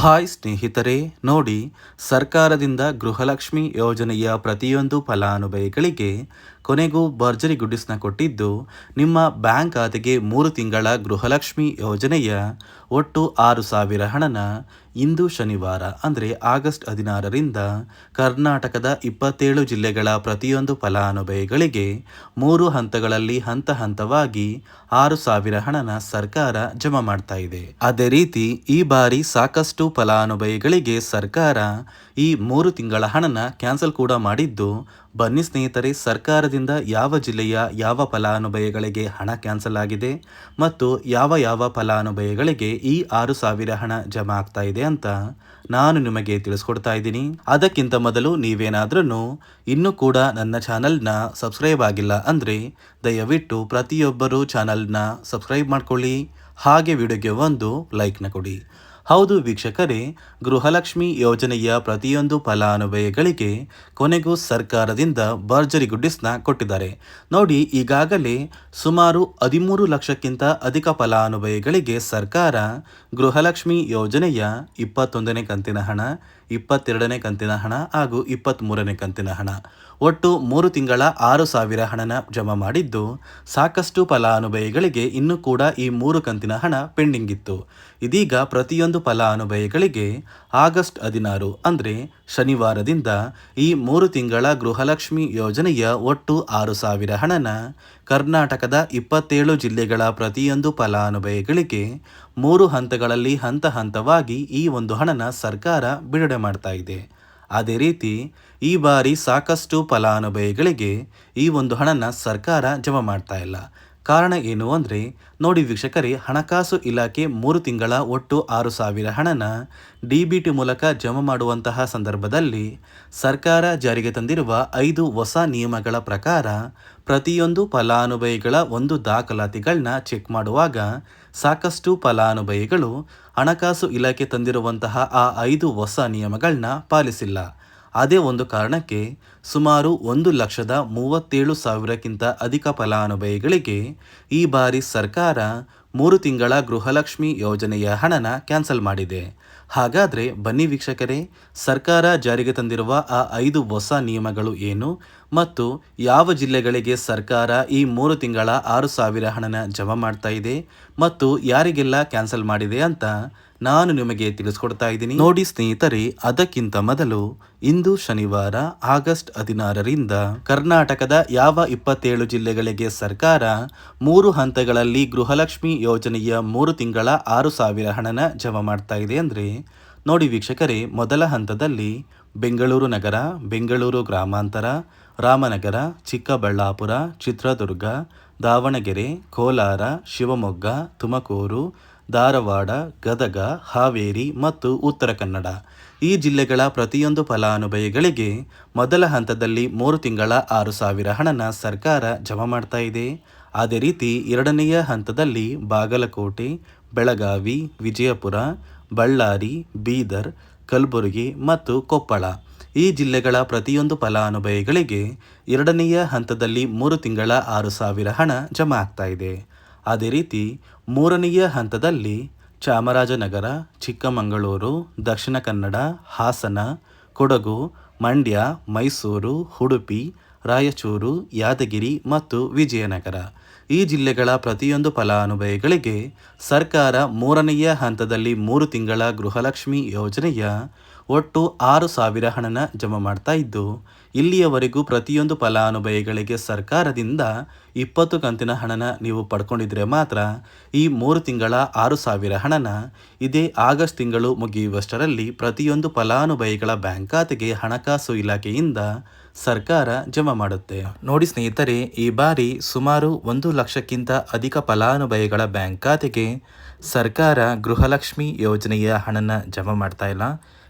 Hi ಸ್ನೇಹಿತರೆ, ನೋಡಿ, ಸರ್ಕಾರದಿಂದ ಗೃಹಲಕ್ಷ್ಮಿ ಯೋಜನೆಯ ಪ್ರತಿಯೊಂದು ಫಲಾನುಭವಿಗಳಿಗೆ ಕೊನೆಗೂ ಭರ್ಜರಿ ಗುಡ್ಡಿಸ್ನ ಕೊಟ್ಟಿದ್ದು, ನಿಮ್ಮ ಬ್ಯಾಂಕ್ ಖಾತೆಗೆ ಮೂರು ತಿಂಗಳ ಗೃಹಲಕ್ಷ್ಮಿ ಯೋಜನೆಯ ಒಟ್ಟು ಆರು ಸಾವಿರ ಹಣನ ಇಂದು ಶನಿವಾರ, ಅಂದರೆ ಆಗಸ್ಟ್ ಹದಿನಾರರಿಂದ ಕರ್ನಾಟಕದ ಇಪ್ಪತ್ತೇಳು ಜಿಲ್ಲೆಗಳ ಪ್ರತಿಯೊಂದು ಫಲಾನುಭವಿಗಳಿಗೆ ಮೂರು ಹಂತಗಳಲ್ಲಿ ಹಂತ ಹಂತವಾಗಿ ಆರು ಸಾವಿರ ಹಣನ ಸರ್ಕಾರ ಜಮಾ ಮಾಡ್ತಾ ಇದೆ. ಅದೇ ರೀತಿ ಈ ಬಾರಿ ಸಾಕಷ್ಟು ಫಲಾನುಭವಿಗಳಿಗೆ ಸರ್ಕಾರ ಈ ಮೂರು ತಿಂಗಳ ಹಣನ ಕ್ಯಾನ್ಸಲ್ ಕೂಡ ಮಾಡಿದ್ದು ಬನ್ನಿ ಸ್ನೇಹಿತರೆ, ಸರ್ಕಾರದಿಂದ ಯಾವ ಜಿಲ್ಲೆಯ ಯಾವ ಫಲಾನುಭವಿಗಳಿಗೆ ಹಣ ಕ್ಯಾನ್ಸಲ್ ಆಗಿದೆ ಮತ್ತು ಯಾವ ಯಾವ ಫಲಾನುಭವಿಗಳಿಗೆ ಈ ಆರು ಸಾವಿರ ಹಣ ಜಮಾ ಆಗ್ತಾ ಇದೆ ಅಂತ ನಾನು ನಿಮಗೆ ತಿಳಿಸ್ಕೊಡ್ತಾ ಇದ್ದೀನಿ. ಅದಕ್ಕಿಂತ ಮೊದಲು ನೀವೇನಾದ್ರೂ ಇನ್ನೂ ಕೂಡ ನನ್ನ ಚಾನಲ್ನ ಸಬ್ಸ್ಕ್ರೈಬ್ ಆಗಿಲ್ಲ ಅಂದರೆ ದಯವಿಟ್ಟು ಪ್ರತಿಯೊಬ್ಬರೂ ಚಾನಲ್ನ ಸಬ್ಸ್ಕ್ರೈಬ್ ಮಾಡ್ಕೊಳ್ಳಿ. ಹಾಗೆ ವಿಡಿಯೋಗೆ ಒಂದು ಲೈಕ್ನ ಕೊಡಿ. ಹೌದು ವೀಕ್ಷಕರೇ, ಗೃಹಲಕ್ಷ್ಮಿ ಯೋಜನೆಯ ಪ್ರತಿಯೊಂದು ಫಲಾನುಭವಿಗಳಿಗೆ ಕೊನೆಗೂ ಸರ್ಕಾರದಿಂದ ಭರ್ಜರಿ ಗುಡ್ಡಿಸ್ನ ಕೊಟ್ಟಿದ್ದಾರೆ. ನೋಡಿ, ಈಗಾಗಲೇ ಸುಮಾರು ಹದಿಮೂರು ಲಕ್ಷಕ್ಕಿಂತ ಅಧಿಕ ಫಲಾನುಭವಿಗಳಿಗೆ ಸರ್ಕಾರ ಗೃಹಲಕ್ಷ್ಮಿ ಯೋಜನೆಯ ಇಪ್ಪತ್ತೊಂದನೇ ಕಂತಿನ ಹಣ ಇಪ್ಪತ್ತೆರಡನೇ ಕಂತಿನ ಹಣ ಹಾಗೂ ಇಪ್ಪತ್ತ್ಮೂರನೇ ಕಂತಿನ ಹಣ. ಒಟ್ಟು ಮೂರು ತಿಂಗಳ ಆರು ಸಾವಿರ ಹಣನ ಜಮಾ ಮಾಡಿದ್ದು, ಸಾಕಷ್ಟು ಫಲಾನುಭವಿಗಳಿಗೆ ಇನ್ನೂ ಕೂಡ ಈ ಮೂರು ಕಂತಿನ ಹಣ ಪೆಂಡಿಂಗ್ ಇತ್ತು ಇದೀಗ ಪ್ರತಿಯೊಂದು ಫಲಾನುಭವಿಗಳಿಗೆ ಆಗಸ್ಟ್ ಹದಿನಾರು ಅಂದರೆ ಶನಿವಾರದಿಂದ ಈ ಮೂರು ತಿಂಗಳ ಗೃಹಲಕ್ಷ್ಮಿ ಯೋಜನೆಯ ಒಟ್ಟು ಆರು ಸಾವಿರ ಹಣನ ಕರ್ನಾಟಕದ ಇಪ್ಪತ್ತೇಳು ಜಿಲ್ಲೆಗಳ ಪ್ರತಿಯೊಂದು ಫಲಾನುಭವಿಗಳಿಗೆ ಮೂರು ಹಂತಗಳಲ್ಲಿ ಹಂತ ಹಂತವಾಗಿ ಈ ಒಂದು ಹಣನ ಸರ್ಕಾರ ಬಿಡುಗಡೆ ಮಾಡ್ತಾ ಇದೆ. ಅದೇ ರೀತಿ, ಈ ಬಾರಿ ಸಾಕಷ್ಟು ಫಲಾನುಭವಿಗಳಿಗೆ ಈ ಒಂದು ಹಣನ ಸರ್ಕಾರ ಜಮಾ ಮಾಡ್ತಾ ಇಲ್ಲ. ಕಾರಣ ಏನು ಅಂದರೆ, ನೋಡಿ ವೀಕ್ಷಕರೇ, ಹಣಕಾಸು ಇಲಾಖೆ ಮೂರು ತಿಂಗಳ ಒಟ್ಟು ಆರು ಸಾವಿರ ಹಣನ ಡಿ ಬಿ ಟಿ ಮೂಲಕ ಜಮಾ ಮಾಡುವಂತಹ ಸಂದರ್ಭದಲ್ಲಿ ಸರ್ಕಾರ ಜಾರಿಗೆ ತಂದಿರುವ ಐದು ಹೊಸ ನಿಯಮಗಳ ಪ್ರಕಾರ ಪ್ರತಿಯೊಂದು ಫಲಾನುಭವಿಗಳ ಒಂದು ದಾಖಲಾತಿಗಳನ್ನ ಚೆಕ್ ಮಾಡುವಾಗ ಸಾಕಷ್ಟು ಫಲಾನುಭವಿಗಳು ಹಣಕಾಸು ಇಲಾಖೆ ತಂದಿರುವಂತಹ ಆ ಐದು ಹೊಸ ನಿಯಮಗಳನ್ನ ಪಾಲಿಸಿಲ್ಲ. ಅದೇ ಒಂದು ಕಾರಣಕ್ಕೆ ಸುಮಾರು ಒಂದು ಲಕ್ಷದ ಮೂವತ್ತೇಳು ಸಾವಿರಕ್ಕಿಂತ ಅಧಿಕ ಫಲಾನುಭವಿಗಳಿಗೆ ಈ ಬಾರಿ ಸರ್ಕಾರ ಮೂರು ತಿಂಗಳ ಗೃಹಲಕ್ಷ್ಮಿ ಯೋಜನೆಯ ಹಣನ ಕ್ಯಾನ್ಸಲ್ ಮಾಡಿದೆ. ಹಾಗಾದರೆ ಬನ್ನಿ ವೀಕ್ಷಕರೇ, ಸರ್ಕಾರ ಜಾರಿಗೆ ತಂದಿರುವ ಆ ಐದು ಹೊಸ ನಿಯಮಗಳು ಏನು ಮತ್ತು ಯಾವ ಜಿಲ್ಲೆಗಳಿಗೆ ಸರ್ಕಾರ ಈ ಮೂರು ತಿಂಗಳ ಆರು ಸಾವಿರ ಹಣನ ಜಮಾ ಮಾಡ್ತಾ ಇದೆ ಮತ್ತು ಯಾರಿಗೆಲ್ಲ ಕ್ಯಾನ್ಸಲ್ ಮಾಡಿದೆ ಅಂತ ನಾನು ನಿಮಗೆ ತಿಳಿಸ್ಕೊಡ್ತಾ ಇದ್ದೀನಿ. ನೋಡಿ ಸ್ನೇಹಿತರೆ, ಅದಕ್ಕಿಂತ ಮೊದಲು ಇಂದು ಶನಿವಾರ, ಆಗಸ್ಟ್ ಹದಿನಾರರಿಂದ ಕರ್ನಾಟಕದ ಯಾವ ಇಪ್ಪತ್ತೇಳು ಜಿಲ್ಲೆಗಳಿಗೆ ಸರ್ಕಾರ ಮೂರು ಹಂತಗಳಲ್ಲಿ ಗೃಹಲಕ್ಷ್ಮಿ ಯೋಜನೆಯ ಮೂರು ತಿಂಗಳ ಆರು ಸಾವಿರ ಹಣನ ಜಮಾ ಮಾಡ್ತಾ ಇದೆ ಅಂದರೆ, ನೋಡಿ ವೀಕ್ಷಕರೇ, ಮೊದಲ ಹಂತದಲ್ಲಿ ಬೆಂಗಳೂರು ನಗರ, ಬೆಂಗಳೂರು ಗ್ರಾಮಾಂತರ, ರಾಮನಗರ, ಚಿಕ್ಕಬಳ್ಳಾಪುರ, ಚಿತ್ರದುರ್ಗ, ದಾವಣಗೆರೆ, ಕೋಲಾರ, ಶಿವಮೊಗ್ಗ, ತುಮಕೂರು ಧಾರವಾಡ, ಗದಗ, ಹಾವೇರಿ ಮತ್ತು ಉತ್ತರ ಕನ್ನಡ. ಈ ಜಿಲ್ಲೆಗಳ ಪ್ರತಿಯೊಂದು ಫಲಾನುಭವಿಗಳಿಗೆ ಮೊದಲ ಹಂತದಲ್ಲಿ ಮೂರು ತಿಂಗಳ ಆರು ಸಾವಿರ ಹಣನ ಸರ್ಕಾರ ಜಮಾ ಮಾಡ್ತಾ ಇದೆ. ಅದೇ ರೀತಿ ಎರಡನೆಯ ಹಂತದಲ್ಲಿ ಬಾಗಲಕೋಟೆ, ಬೆಳಗಾವಿ, ವಿಜಯಪುರ, ಬಳ್ಳಾರಿ, ಬೀದರ್, ಕಲಬುರಗಿ ಮತ್ತು ಕೊಪ್ಪಳ. ಈ ಜಿಲ್ಲೆಗಳ ಪ್ರತಿಯೊಂದು ಫಲಾನುಭವಿಗಳಿಗೆ ಎರಡನೆಯ ಹಂತದಲ್ಲಿ ಮೂರು ತಿಂಗಳ ಆರು ಸಾವಿರ ಹಣ ಜಮಾ ಆಗ್ತಾ ಇದೆ. ಅದೇ ರೀತಿ ಮೂರನೆಯ ಹಂತದಲ್ಲಿ ಚಾಮರಾಜನಗರ, ಚಿಕ್ಕಮಗಳೂರು, ದಕ್ಷಿಣ ಕನ್ನಡ, ಹಾಸನ, ಕೊಡಗು, ಮಂಡ್ಯ, ಮೈಸೂರು, ಉಡುಪಿ, ರಾಯಚೂರು, ಯಾದಗಿರಿ ಮತ್ತು ವಿಜಯನಗರ. ಈ ಜಿಲ್ಲೆಗಳ ಪ್ರತಿಯೊಂದು ಫಲಾನುಭವಿಗಳಿಗೆ ಸರ್ಕಾರ ಮೂರನೆಯ ಹಂತದಲ್ಲಿ ಮೂರು ತಿಂಗಳ ಗೃಹಲಕ್ಷ್ಮಿ ಯೋಜನೆಯ ಒಟ್ಟು ಆರು ಸಾವಿರ ಹಣನ ಜಮಾ ಮಾಡ್ತಾ ಇದ್ದು, ಇಲ್ಲಿಯವರೆಗೂ ಪ್ರತಿಯೊಂದು ಫಲಾನುಭವಿಗಳಿಗೆ ಸರ್ಕಾರದಿಂದ ಇಪ್ಪತ್ತು ಕಂತಿನ ಹಣನ ನೀವು ಪಡ್ಕೊಂಡಿದ್ರೆ ಮಾತ್ರ ಈ ಮೂರು ತಿಂಗಳ ಆರು ಸಾವಿರ ಹಣನ ಇದೇ ಆಗಸ್ಟ್ ತಿಂಗಳು ಮುಗಿಯುವಷ್ಟರಲ್ಲಿ ಪ್ರತಿಯೊಂದು ಫಲಾನುಭವಿಗಳ ಬ್ಯಾಂಕ್ ಖಾತೆಗೆ ಹಣಕಾಸು ಇಲಾಖೆಯಿಂದ ಸರ್ಕಾರ ಜಮಾ ಮಾಡುತ್ತೆ. ನೋಡಿ ಸ್ನೇಹಿತರೆ, ಈ ಬಾರಿ ಸುಮಾರು ಒಂದು ಲಕ್ಷಕ್ಕಿಂತ ಅಧಿಕ ಫಲಾನುಭವಿಗಳ ಬ್ಯಾಂಕ್ ಖಾತೆಗೆ ಸರ್ಕಾರ ಗೃಹಲಕ್ಷ್ಮಿ ಯೋಜನೆಯ ಹಣನ ಜಮಾ ಮಾಡ್ತಾ ಇಲ್ಲ.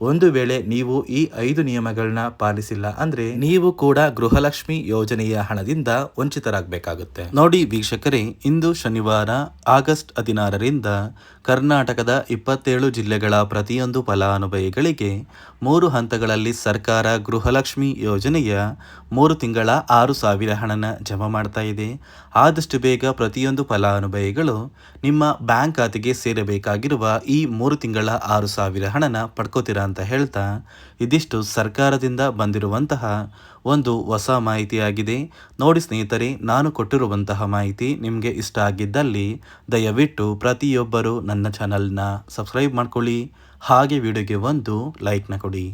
ಒಂದು ವೇಳೆ ನೀವು ಈ ಐದು ನಿಯಮಗಳನ್ನ ಪಾಲಿಸಿಲ್ಲ ಅಂದ್ರೆ ನೀವು ಕೂಡ ಗೃಹಲಕ್ಷ್ಮಿ ಯೋಜನೆಯ ಹಣದಿಂದ ವಂಚಿತರಾಗಬೇಕಾಗುತ್ತೆ. ನೋಡಿ ವೀಕ್ಷಕರೇ, ಇಂದು ಶನಿವಾರ, ಆಗಸ್ಟ್ ಹದಿನಾರರಿಂದ ಕರ್ನಾಟಕದ ಇಪ್ಪತ್ತೇಳು ಜಿಲ್ಲೆಗಳ ಪ್ರತಿಯೊಂದು ಫಲಾನುಭವಿಗಳಿಗೆ ಮೂರು ಹಂತಗಳಲ್ಲಿ ಸರ್ಕಾರ ಗೃಹಲಕ್ಷ್ಮಿ ಯೋಜನೆಯ ಮೂರು ತಿಂಗಳ ಆರು ಸಾವಿರ ಹಣನ ಜಮಾ ಮಾಡ್ತಾ ಇದೆ. ಆದಷ್ಟು ಬೇಗ ಪ್ರತಿಯೊಂದು ಫಲಾನುಭವಿಗಳು ನಿಮ್ಮ ಬ್ಯಾಂಕ್ ಖಾತೆಗೆ ಸೇರಬೇಕಾಗಿರುವ ಈ ಮೂರು ತಿಂಗಳ ಆರು ಸಾವಿರ ಹಣನ ಪಡ್ಕೋತೀರಾ? ಅಂತ ಹೇಳ್ತಾ ಇದಿಷ್ಟು ಸರ್ಕಾರದಿಂದ ಬಂದಿರುವಂತಹ ಒಂದು ಹೊಸ ಮಾಹಿತಿಯಾಗಿದೆ. ನೋಡಿ ಸ್ನೇಹಿತರೆ, ನಾನು ಕೊಟ್ಟಿರುವಂತಹ ಮಾಹಿತಿ ನಿಮಗೆ ಇಷ್ಟ ಆಗಿದ್ದಲ್ಲಿ ದಯವಿಟ್ಟು ಪ್ರತಿಯೊಬ್ಬರು ನನ್ನ ಚಾನಲ್ನ ಸಬ್ಸ್ಕ್ರೈಬ್ ಮಾಡ್ಕೊಳ್ಳಿ. ಹಾಗೆ ವಿಡಿಯೋಗೆ ಒಂದು ಲೈಕ್ನ ಕೊಡಿ.